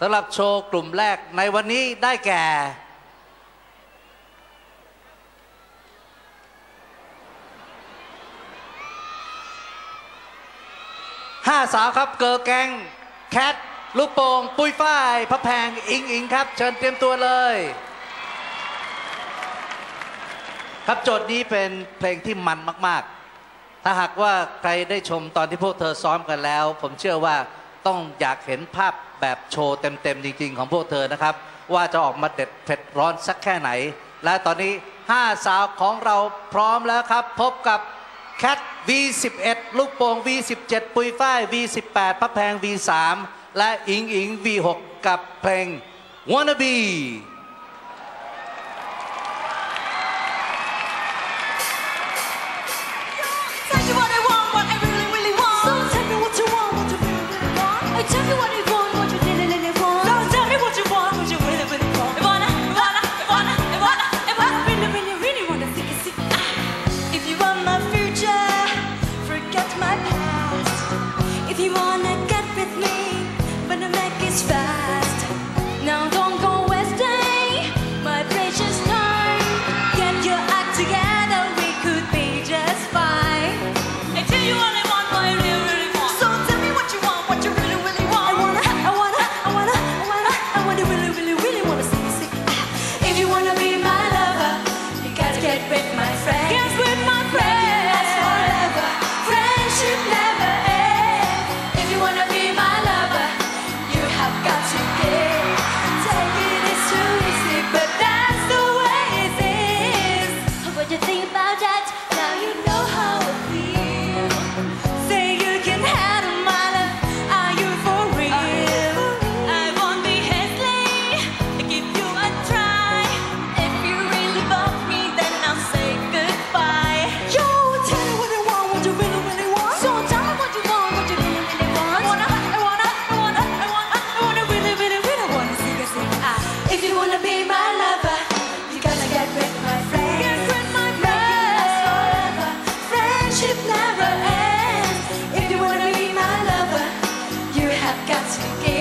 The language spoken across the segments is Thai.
สำหรับโชว์กลุ่มแรกในวันนี้ได้แก่ ห้าสาวครับเกิร์แกง แคท ลูกโป่ง ปุ้ยฝ้ายพระแพง อิงอิงครับ เชิญเตรียมตัวเลย ครับโจทย์นี้เป็นเพลงที่มันมาก ๆ ถ้าหากว่าใครได้ชมตอนที่พวกเธอซ้อมกันแล้ว ผมเชื่อว่า ต้องอยากเห็นภาพแบบโชว์เต็มๆจริงๆ ของพวกเธอนะครับ ว่าจะออกมาเด็ดเผ็ดร้อนสักแค่ไหน และตอนนี้ 5 สาวของเราพร้อมแล้วครับ พบกับแคท V11 ลูกโป่ง V17 ปุยฝ้าย V18 พระแพง V3 และอิงอิง V6 กับเพลง Wanna Be you only want my Got to gain.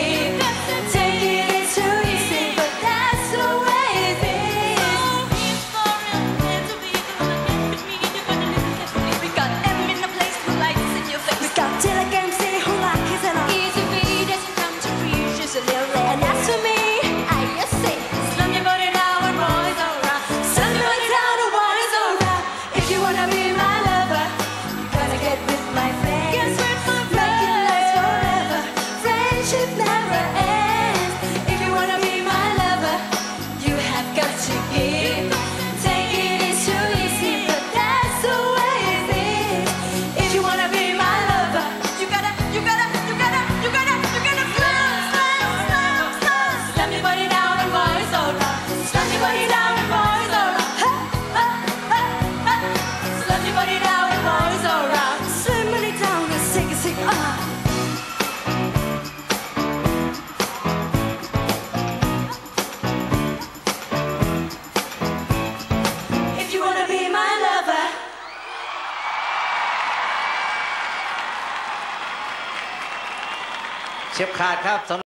เชียบขาดครับ